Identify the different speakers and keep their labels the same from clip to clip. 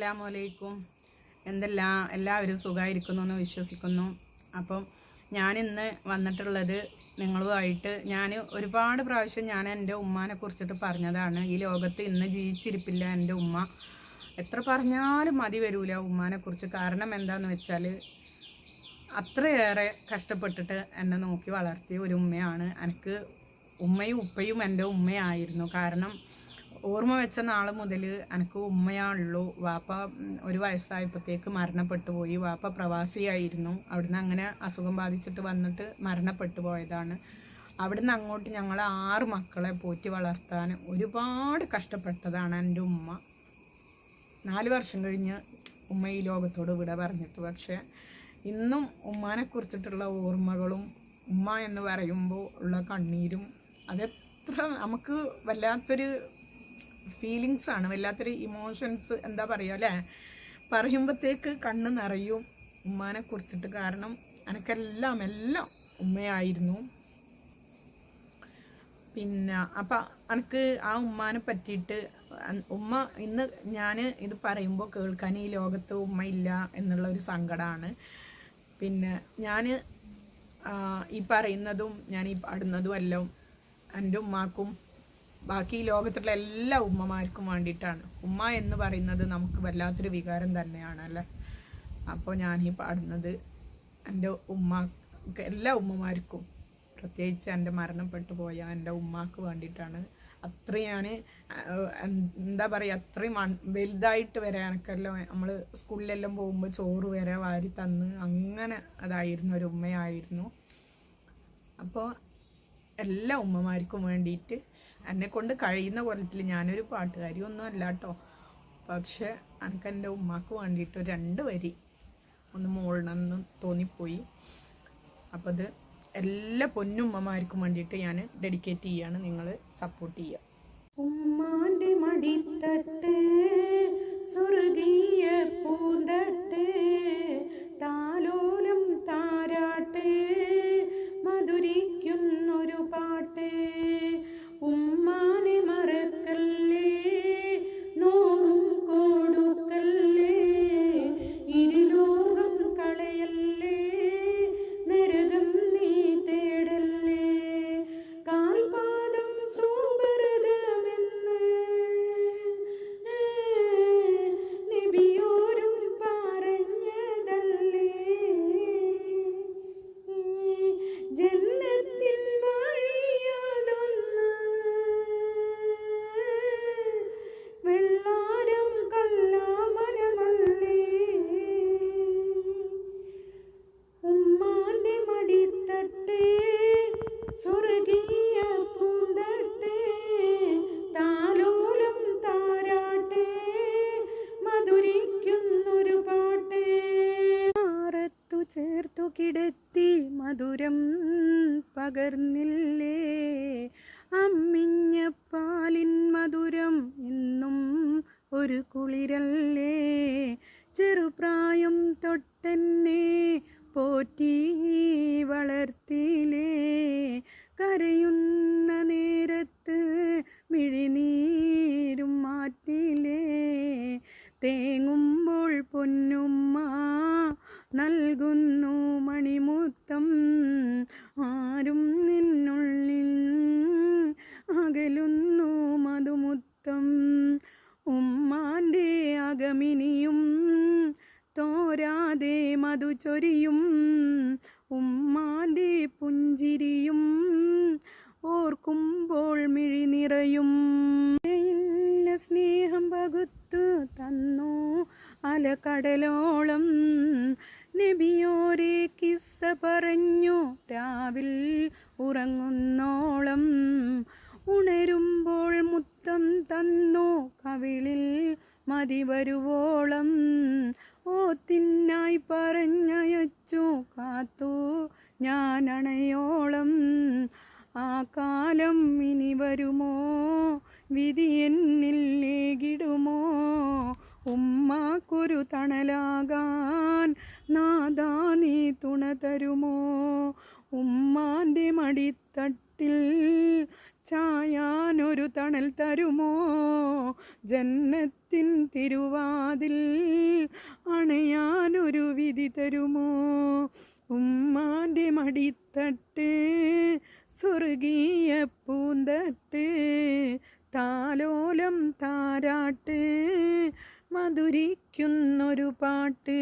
Speaker 1: അസ്സലാമു അലൈക്കും. എന്തെല്ലാം എല്ലാവരും സുഖമായിരിക്കുന്നു എന്ന് വിശ്വസിക്കുന്നു. അപ്പം ഞാനിന്ന് വന്നിട്ടുള്ളത് നിങ്ങളുമായിട്ട് ഞാൻ ഒരുപാട് പ്രാവശ്യം ഞാൻ എന്റെ ഉമ്മാനെ കുറിച്ചിട്ട് പറഞ്ഞതാണ്. ഈ ലോകത്ത് ഇന്ന് ജീവിച്ചിരിപ്പില്ല എന്റെ ഉമ്മ. എത്ര പറഞ്ഞാലും മതി വരൂല ഉമ്മാനെ കുറിച്ച്. കാരണം എന്താന്ന് വെച്ചാൽ അത്രയേറെ കഷ്ടപ്പെട്ടിട്ട് എന്നെ നോക്കി വളർത്തിയ ഒരു ഉമ്മയാണ്. എനിക്ക് ഉമ്മയും ഉപ്പയും എന്റെ ഉമ്മയായിരുന്നു. കാരണം ഓർമ്മ വെച്ച നാൾ മുതൽ എനിക്ക് ഉമ്മയാണുള്ളൂ. വാപ്പ ഒരു വയസ്സായപ്പോഴത്തേക്ക് മരണപ്പെട്ടു പോയി. വാപ്പ പ്രവാസിയായിരുന്നു. അവിടുന്ന് അങ്ങനെ അസുഖം ബാധിച്ചിട്ട് വന്നിട്ട് മരണപ്പെട്ടു പോയതാണ്. അവിടുന്ന് അങ്ങോട്ട് ഞങ്ങൾ ആറ് മക്കളെ പോറ്റി വളർത്താൻ ഒരുപാട് കഷ്ടപ്പെട്ടതാണ് എന്റെ ഉമ്മ. നാല് വർഷം കഴിഞ്ഞ് ഉമ്മ ഈ ലോകത്തോട് വിട പറഞ്ഞിട്ട്. പക്ഷേ ഇന്നും ഉമ്മാനെ കുറിച്ചിട്ടുള്ള ഓർമ്മകളും ഉമ്മ എന്ന് പറയുമ്പോൾ ഉള്ള കണ്ണീരും അതെത്ര നമുക്ക് വല്ലാത്തൊരു ഫീലിങ്സ് ആണ്. വല്ലാത്തൊരു ഇമോഷൻസ് എന്താ പറയുക അല്ലേ? പറയുമ്പോഴത്തേക്ക് കണ്ണ് നിറയും. ഉമ്മാനെ കുറിച്ചിട്ട് കാരണം എനിക്കെല്ലാം എല്ലാം ഉമ്മയായിരുന്നു. പിന്നെ അപ്പം എനിക്ക് ആ ഉമ്മാനെ പറ്റിയിട്ട് ഉമ്മ ഇന്ന് ഞാൻ ഇത് പറയുമ്പോൾ കേൾക്കാൻ ഈ ലോകത്ത് ഉമ്മ ഇല്ല എന്നുള്ള ഒരു സങ്കടമാണ് പിന്നെ ഞാൻ ഈ പറയുന്നതും ഞാൻ ഈ പാടുന്നതും എല്ലാം എന്റെ ഉമ്മാക്കും ബാക്കി ലോകത്തുള്ള എല്ലാ ഉമ്മമാർക്കും വേണ്ടിയിട്ടാണ്. ഉമ്മ എന്ന് പറയുന്നത് നമുക്ക് വല്ലാത്തൊരു വികാരം തന്നെയാണ് അല്ലേ? അപ്പോൾ ഞാൻ ഈ പാടുന്നത് എന്റെ ഉമ്മ എല്ലാ ഉമ്മമാർക്കും പ്രത്യേകിച്ച് എന്റെ മരണപ്പെട്ടു പോയ എന്റെ ഉമ്മാക്ക് വേണ്ടിയിട്ടാണ്. അത്രയാണ് എന്താ പറയുക അത്രയും വലുതായിട്ട് വരെ എനക്കെല്ലാം നമ്മൾ സ്കൂളിലെല്ലാം പോകുമ്പോൾ ചോറ് വരെ വാരി തന്ന് അങ്ങനെ അതായിരുന്നു ഒരു ഉമ്മയായിരുന്നു. അപ്പോൾ എല്ലാ ഉമ്മമാർക്കും വേണ്ടിയിട്ട് എന്നെ കൊണ്ട് കഴിയുന്ന കൊല്ലത്തിൽ ഞാനൊരു പാട്ടുകാരി ഒന്നും അല്ല കേട്ടോ. പക്ഷെ എനിക്ക് എന്റെ ഉമ്മാക്ക് വേണ്ടിയിട്ട് രണ്ട് വരി ഒന്ന് മോളണമെന്ന് തോന്നിപ്പോയി. അപ്പോൾ അത് എല്ലാ പൊന്നുമ്മമാർക്കും വേണ്ടിയിട്ട് ഞാൻ ഡെഡിക്കേറ്റ് ചെയ്യാണ്. നിങ്ങൾ സപ്പോർട്ട് ചെയ്യുക. ഉമ്മാന്റെ മടിത്തട്ട് സ്വർഗീയ ചേർത്തു കിടത്തി മധുരം പകർന്നില്ലേ? അമ്മിഞ്ഞ പാലിൻ മധുരം എന്നും ഒരു കുളിരല്ലേ? ചെറുപ്രായം തൊട്ടെന്നെ പോറ്റി വളർത്തിയിലേ കരയുന്ന നേരത്ത് മിഴിനീരും ആരും നിന്നുള്ളിൽ അകലുന്നു മധുമുത്തം. ഉമ്മാന്റെ അകമിനിയും തോരാതെ മധു ചൊരിയും ഉമ്മാന്റെ പുഞ്ചിരിയും ഓർക്കുമ്പോൾ മിഴി നിറയും. സ്നേഹം പകുത്തു തന്നു അലകടലോളം നബിയോരെ കിസ്സ പറഞ്ഞു. രാവിൽ ഉറങ്ങുന്നോളം ഉണരുമ്പോൾ മുത്തം തന്നു. കവിളിൽ മതി വരുവോളം. ഓത്തിനായി പറഞ്ഞയച്ചു. കാത്തു ഞാനണയോളം. ആ കാലം ഇനി വരുമോ? വിധി എന്നില്ലേകിടുമോ ഉമ്മാക്കൊരു തണലാകാൻ നാദാ നീ തുണ തരുമോ? ഉമ്മാന്റെ മടിത്തട്ടിൽ ചായാനൊരു തണൽ തരുമോ? ജന്നത്തിൻ തിരുവാതിൽ അണയാനൊരു വിധി തരുമോ? ഉമ്മാന്റെ മടിത്തട്ട് സ്വർഗീയ പൂന്തട്ട് താലോലം താരാട്ട് മധുരിക്കുന്നൊരു പാട്ട്.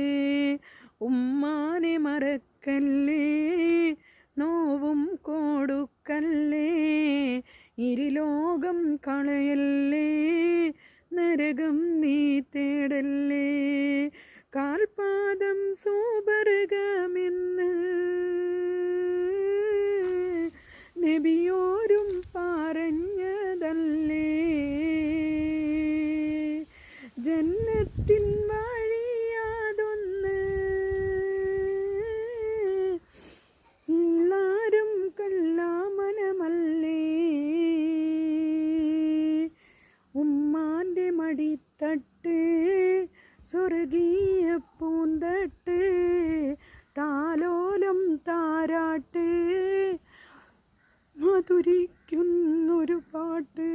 Speaker 1: ഉമ്മാനെ മറക്കല്ലേ? നോവും കൊടുക്കല്ലേ? ഇരുലോകം കളയല്ലേ? നരകം നീ തേടല്ലേ? കാൽപാദം സൂപർഗമെന്ന്. നബിയോരും പറഞ്ഞതല്ലേ ജന്നത്തിൻ വഴിയാതൊന്ന് എല്ലാരും കല്ലാമനമല്ലേ ഉമ്മാന്റെ മടിത്തട്ട് സ്വർഗീയ പൂന്തട്ട് താലോലം താരാട്ട് മധുരിക്കുന്നൊരു പാട്ട്.